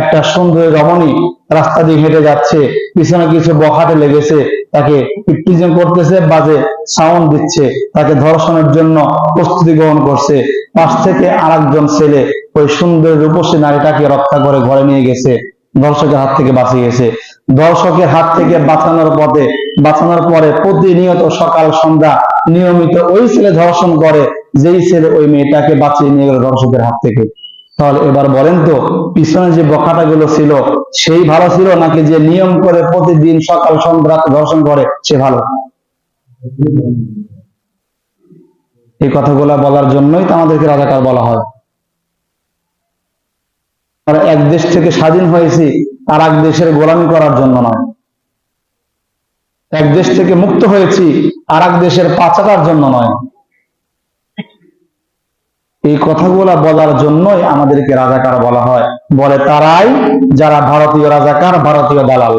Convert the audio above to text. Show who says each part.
Speaker 1: একটা সুন্দর রমণী রাস্তা দিয়ে হেঁটে যাচ্ছে, পিছনে কিছু বখাটে লেগেছে, তাকে ইপটিজম করতেছে, বাজে সাউন্ড দিচ্ছে, তাকে ধর্ষণের জন্য প্রস্তুতি গ্রহণ করছে। পাশ থেকে আরেকজন ছেলে ওই সুন্দর রূপসী নারীটাকে রক্ষা করে ঘরে নিয়ে গেছে, দর্শকের হাত থেকে বাঁচিয়েছে দর্শকের হাত থেকে বাঁচানোর পথে, বাঁচানোর পরে প্রতিনিয়ত সকাল, সন্ধ্যা নিয়মিত ওই ছেলে ধর্ষণ করে, যেই ছেলে ওই মেয়েটাকে বাঁচিয়ে নিয়ে গেল দর্শকের হাত থেকে। তাহলে এবার বলেন তো, পিছনে যে বখাটা গুলো ছিল, সেই ভালো ছিল নাকি যে নিয়ম করে প্রতিদিন সকাল, সন্ধ্যা ধর্ষণ করে, সে ভালো? এই কথাগুলো বলার জন্যই তো আমাদেরকে রাজাকার বলা হয়। এক দেশ থেকে স্বাধীন হয়েছি, আর এক দেশের গোলামি করার জন্য নয়। এক দেশ থেকে মুক্ত হয়েছি, আর এক দেশের পাচাটার জন্য নয়। এই কথাগুলো বলার জন্যই আমাদেরকে রাজাকার বলা হয়। বলে তারাই যারা ভারতীয় রাজাকার, ভারতীয় দালাল।